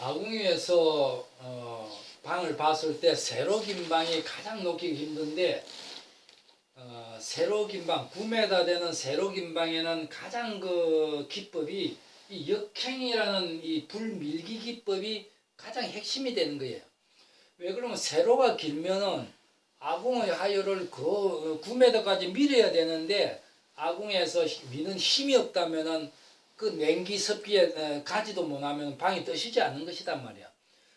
아궁이에서 어, 방을 봤을 때 세로 긴 방이 가장 놓기 힘든데 어, 세로 긴 방, 9m 되는 세로 긴 방에는 가장 그 기법이 이 역행이라는 이 불밀기 기법이 가장 핵심이 되는 거예요. 왜 그러면 세로가 길면은 아궁의 하열을 그 9m까지 밀어야 되는데 아궁에서 미는 힘이 없다면은 그 냉기 습기에 에, 가지도 못하면 방이 뜨시지 않는 것이단 말이야.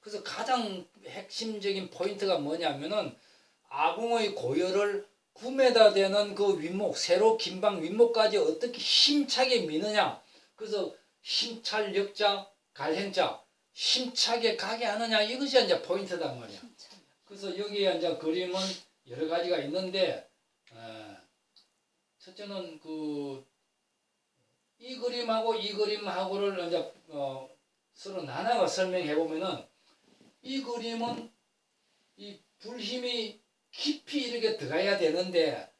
그래서 가장 핵심적인 포인트가 뭐냐면은 아궁의 고열을 9m 되는 그 윗목 세로 긴방 윗목까지 어떻게 힘차게 미느냐. 그래서 힘찰 역자 갈행자 힘차게 가게 하느냐 이것이 이제 포인트단 말이야. 그래서 여기에 이제 그림은 여러 가지가 있는데 에, 첫째는 그 이 그림하고 이 그림하고를 이제 어, 서로 나눠가 설명해 보면은 이 그림은 이 불힘이 깊이 이렇게 들어가야 되는데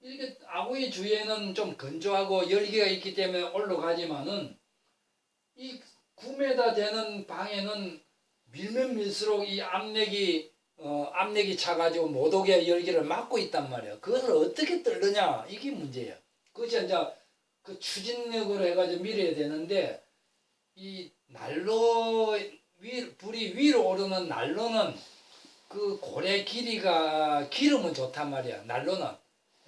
이렇게 아구의 주위에는 좀 건조하고 열기가 있기 때문에 올라가지만은 이 9m 되는 방에는 밀면 밀수록 이 압력이 어, 압력이 차가지고 못 오게 열기를 막고 있단 말이야. 그것을 어떻게 뚫느냐 이게 문제야. 그것이 이제 그 추진력으로 해가지고 밀어야 되는데 이 난로 위 불이 위로 오르는 난로는 그 고래 길이가 길으면 좋단 말이야. 난로는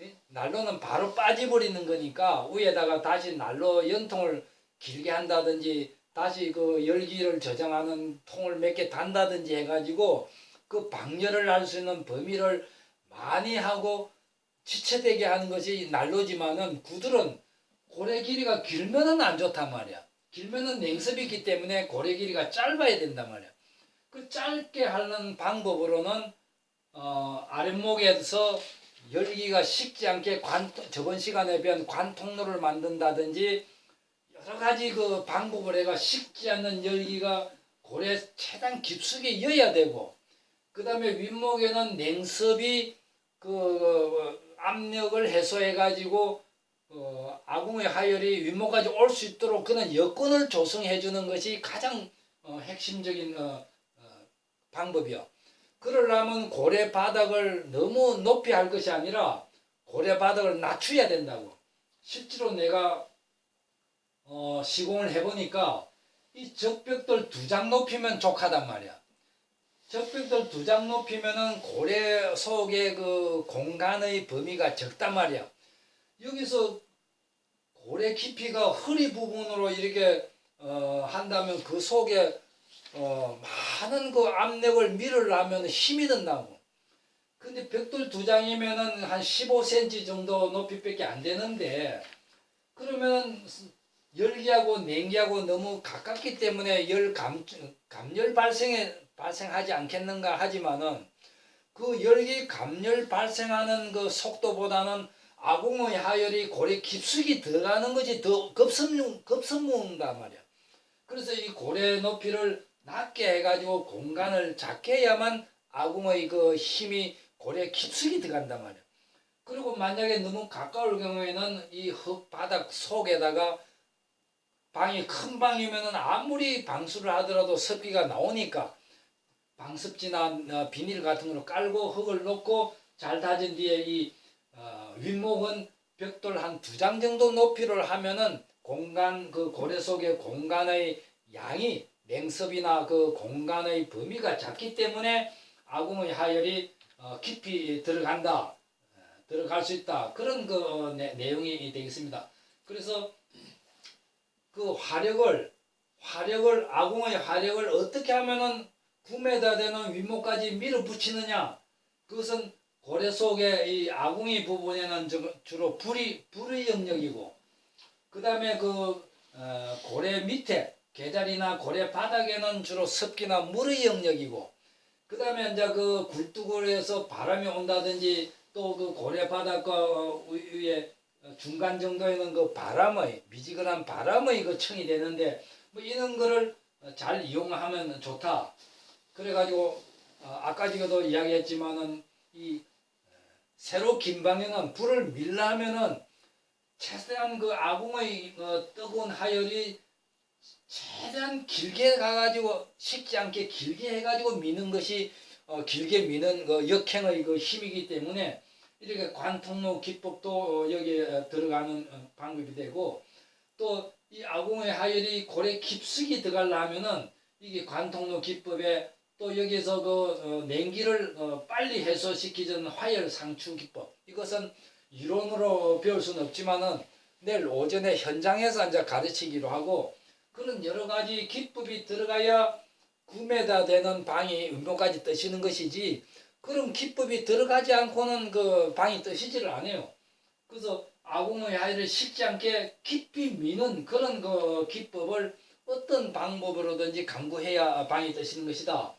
예? 난로는 바로 빠져버리는 거니까 위에다가 다시 난로 연통을 길게 한다든지 다시 그 열기를 저장하는 통을 몇 개 단다든지 해가지고 그 방열을 할 수 있는 범위를 많이 하고 지체되게 하는 것이 난로지만은 구들은 고래 길이가 길면은 안 좋단 말이야. 길면은 냉습이 있기 때문에 고래 길이가 짧아야 된단 말이야. 그 짧게 하는 방법으로는 어, 아랫목에서 열기가 식지 않게 관 저번 시간에 배운 관통로를 만든다든지 여러 가지 그 방법을 해가 식지 않는 열기가 고래 최대한 깊숙이 이어야 되고 그 다음에 윗목에는 냉습이 그 압력을 해소해 가지고 어, 아궁의 하열이 윗목까지 올 수 있도록 그런 여건을 조성해 주는 것이 가장 어, 핵심적인 어, 어, 방법이요. 그러려면 고래 바닥을 너무 높이 할 것이 아니라 고래 바닥을 낮춰야 된다고. 실제로 내가 어, 시공을 해보니까 이 적벽들 두 장 높이면 족하단 말이야. 적벽들 두 장 높이면은 고래 속의 그 공간의 범위가 적단 말이야. 여기서 고래 깊이가 허리 부분으로 이렇게 어, 한다면 그 속에 어, 많은 그 압력을 밀으려면 힘이 든다고. 근데 벽돌 두 장이면은 한 15cm 정도 높이밖에 안 되는데 그러면 열기하고 냉기하고 너무 가깝기 때문에 열 감, 감열 발생에 발생하지 않겠는가 하지만은 그 열기 감열 발생하는 그 속도보다는 아궁의 하열이 고래 깊숙이 들어가는 것이 더 급선무, 급선무인단 말이야. 그래서 이 고래 높이를 낮게 해가지고 공간을 작게 해야만 아궁의 그 힘이 고래 깊숙이 들어간단 말이야. 그리고 만약에 너무 가까울 경우에는 이 흙 바닥 속에다가 방이 큰 방이면은 아무리 방수를 하더라도 습기가 나오니까 방습지나 어, 비닐 같은 거로 깔고 흙을 넣고 잘 다진 뒤에 이 어, 윗목은 벽돌 한 두 장 정도 높이를 하면은 공간 그 고래 속의 공간의 양이 냉습이나 그 공간의 범위가 작기 때문에 아궁의 하열이 어, 깊이 들어간다 어, 들어갈 수 있다 그런 그 어, 내, 내용이 되겠습니다. 그래서 그 화력을 화력을 아궁의 화력을 어떻게 하면은 9m 되는 윗목까지 밀어붙이느냐 그것은 고래 속의 이 아궁이 부분에는 저- 주로 불이 불의 영역이고 그 다음에 그 어, 고래 밑에 계자리나 고래 바닥에는 주로 습기나 물의 영역이고 그 다음에 이제 그 굴뚝을해서 바람이 온다든지 또 그 고래 바닥과 어, 위에 중간 정도에는 그 바람의 미지근한 바람의 그 청이 되는데 뭐 이런 거를 잘 이용하면 좋다. 그래가지고 어, 아까 전에도 이야기했지만은 이 세로 긴 방에는 불을 밀려면은 최대한 그 아궁의 어, 뜨거운 하열이 최대한 길게 가가지고 식지 않게 길게 해가지고 미는 것이 어, 길게 미는 그 역행의 그 힘이기 때문에 이렇게 관통로 기법도 어, 여기에 들어가는 어, 방법이 되고 또 이 아궁의 하열이 고래 깊숙이 들어가려면은 이게 관통로 기법에 또 여기서 그 어, 냉기를 어, 빨리 해소시키는 화열 상추 기법 이것은 이론으로 배울 수는 없지만은 내일 오전에 현장에서 이제 가르치기로 하고 그런 여러 가지 기법이 들어가야 9m 되는 방이 음모까지 뜨시는 것이지 그런 기법이 들어가지 않고는 그 방이 뜨시지를 않아요. 그래서 아궁의 하이를 식지 않게 깊이 미는 그런 그 기법을 어떤 방법으로든지 강구해야 방이 뜨시는 것이다.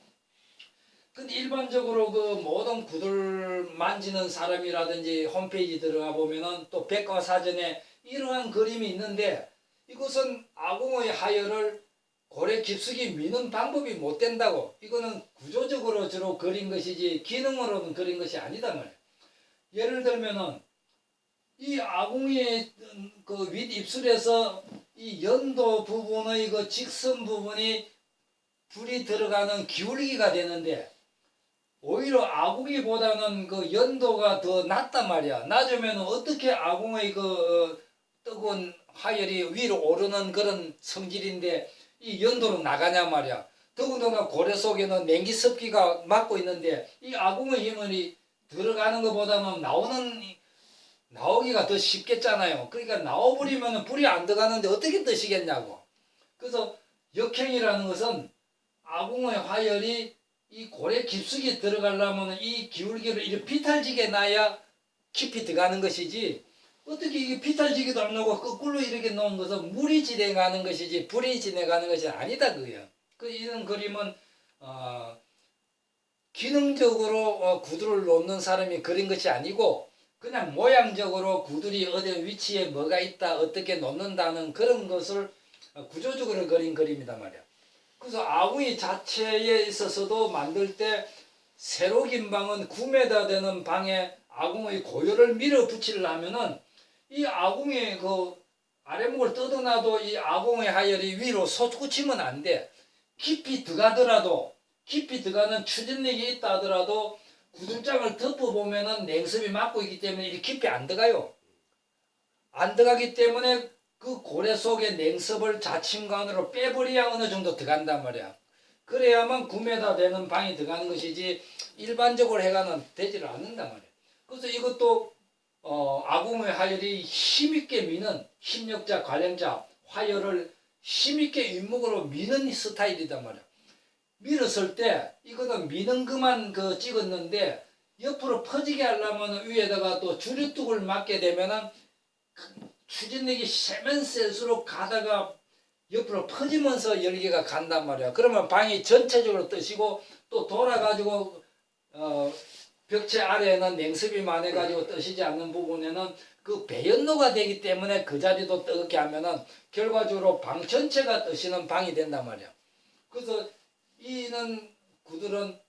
근데 일반적으로 그 모든 구들 만지는 사람이라든지 홈페이지 들어가 보면은 또 백과사전에 이러한 그림이 있는데 이것은 아궁의 하열을 고래 깊숙이 미는 방법이 못 된다고 이거는 구조적으로 주로 그린 것이지 기능으로는 그린 것이 아니다 말이야. 예를 들면은 이 아궁이의 그 윗입술에서 이 연도 부분의 그 직선 부분이 불이 들어가는 기울기가 되는데 오히려 아궁이보다는 그 연도가 더 낮단 말이야. 낮으면 어떻게 아궁의 그 뜨거운 화열이 위로 오르는 그런 성질인데 이 연도로 나가냐 말이야. 더군다나 고래 속에는 냉기 습기가 막고 있는데 이 아궁의 힘이 들어가는 것보다는 나오는 나오기가 더 쉽겠잖아요. 그러니까 나와버리면 불이 안 들어가는데 어떻게 뜨시겠냐고. 그래서 역행이라는 것은 아궁의 화열이 이 고래 깊숙이 들어가려면 이 기울기를 이렇게 비탈지게 놔야 깊이 들어가는 것이지 어떻게 이게 비탈지기도 안 나고 거꾸로 이렇게 놓은 것은 물이 지나가는 것이지 불이 지나가는 것이 아니다 그거야. 그 이런 그림은 어, 기능적으로 어, 구두를 놓는 사람이 그린 것이 아니고 그냥 모양적으로 구들이 어디 위치에 뭐가 있다 어떻게 놓는다는 그런 것을 어, 구조적으로 그린 그림이단 말이야. 그래서 아궁이 자체에 있어서도 만들 때 세로 긴 방은 9m 되는 방에 아궁의 고열을 밀어붙이려면은 이 아궁의 그 아래목을 뜯어놔도 이 아궁의 하열이 위로 솟구치면 안 돼. 깊이 들어가더라도 깊이 들어가는 추진력이 있다 하더라도 구들장을 덮어보면은 냉습이 막고 있기 때문에 이렇게 깊이 안 들어가요. 안 들어가기 때문에 그 고래 속의 냉습을 자침관으로 빼버려야 어느 정도 들어간단 말이야. 그래야만 9m 되는 방이 들어가는 것이지 일반적으로 해가는 되지를 않는단 말이야. 그래서 이것도 어, 아궁의 화열이 힘있게 미는 힘력자, 관련자, 화열을 힘있게 윗목으로 미는 스타일이단 말이야. 밀었을 때 이거는 미는 그만 그 찍었는데 옆으로 퍼지게 하려면 위에다가 또 주류뚝을 맞게 되면은 추진력이 세면 셀수록 가다가 옆으로 퍼지면서 열기가 간단 말이야. 그러면 방이 전체적으로 뜨시고 또 돌아가지고 어 벽체 아래에는 냉습이 많아가지고 뜨시지 않는 부분에는 그 배연로가 되기 때문에 그 자리도 뜨겁게 하면은 결과적으로 방 전체가 뜨시는 방이 된단 말이야. 그래서 이는 구들은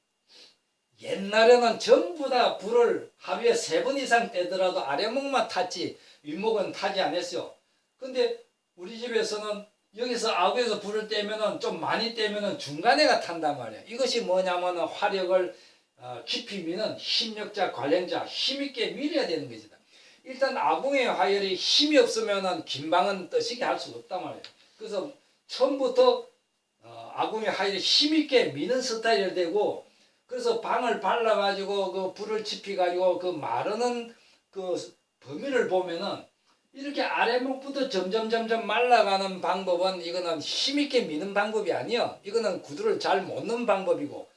옛날에는 전부 다 불을 하루에 세 번 이상 떼더라도 아래목만 탔지 윗목은 타지 않았어요. 근데 우리 집에서는 여기서 아구에서 불을 떼면은 좀 많이 떼면은 중간에가 탄단 말이야. 이것이 뭐냐면은 화력을 어, 깊이 미는 힘력자 관련자 힘있게 밀어야 되는 것이다. 일단 아궁의 화열이 힘이 없으면은 긴방은 떠시게 할 수가 없단 말이야. 그래서 처음부터 어, 아궁의 화열이 힘있게 미는 스타일이 되고 그래서 방을 발라가지고 그 불을 지피가지고 그 마르는 그 범위를 보면은 이렇게 아래목부터 점점 점점 말라가는 방법은 이거는 힘있게 미는 방법이 아니야. 이거는 구두를 잘 못 넣는 방법이고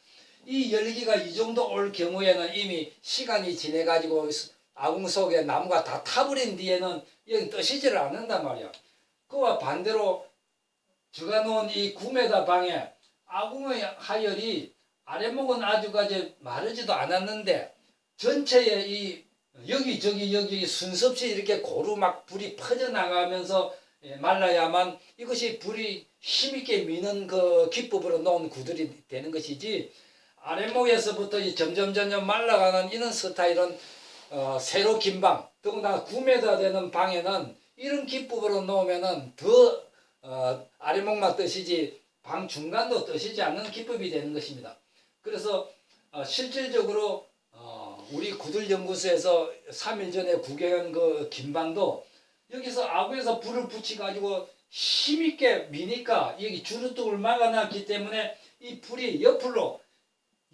이 열기가 이 정도 올 경우에는 이미 시간이 지내가지고 아궁 속에 나무가 다 타버린 뒤에는 여기 뜨시지를 않는단 말이야. 그와 반대로 제가 놓은 이 9m 방에 아궁의 하열이 아래목은 아주까지 마르지도 않았는데 전체에 이 여기 저기 여기 순서 없이 이렇게 고루 막 불이 퍼져나가면서 예, 말라야만 이것이 불이 힘있게 미는 그 기법으로 놓은 구들이 되는 것이지 아래목에서부터 이 점점 점점 말라가는 이런 스타일은 어, 세로 긴 방, 더군다나 9m 되는 방에는 이런 기법으로 놓으면은 더 어, 아래목만 뜨시지 방 중간도 뜨시지 않는 기법이 되는 것입니다. 그래서 어, 실질적으로 어, 우리 구들연구소에서 3일 전에 구경한 그 김방도 여기서 아구에서 불을 붙이 가지고 힘있게 미니까 여기 주루뚝을 막아놨기 때문에 이 불이 옆으로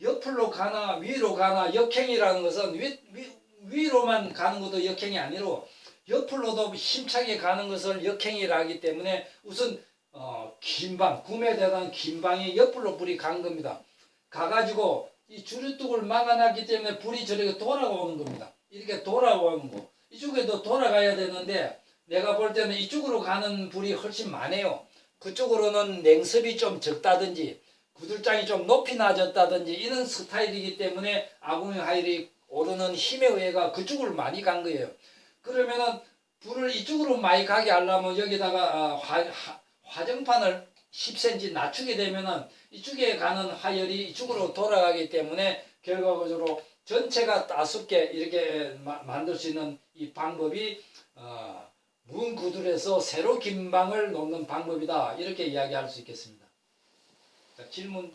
옆으로 가나 위로 가나 역행이라는 것은 위, 위, 위로만 가는 것도 역행이 아니로 옆으로도 힘차게 가는 것을 역행이라 하기 때문에 우선 어, 긴방 구매 대단 긴방이 옆으로 불이 간 겁니다. 가가지고 이 주류뚝을 막아놨기 때문에 불이 저렇게 돌아오는 겁니다. 이렇게 돌아오는 거. 이쪽에도 돌아가야 되는데 내가 볼 때는 이쪽으로 가는 불이 훨씬 많아요. 그쪽으로는 냉습이 좀 적다든지 구들장이 좀 높이 낮았다든지 이런 스타일이기 때문에 아궁이 하일이 오르는 힘에 의해가 그쪽으로 많이 간 거예요. 그러면은 불을 이쪽으로 많이 가게 하려면 여기다가 아, 화, 화, 화정판을 10cm 낮추게 되면은 이쪽에 가는 화열이 이쪽으로 돌아가기 때문에 결과적으로 전체가 따숩게 이렇게 마- 만들 수 있는 이 방법이 어, 문 구들에서 세로 긴 방을 놓는 방법이다 이렇게 이야기할 수 있겠습니다. 자, 질문.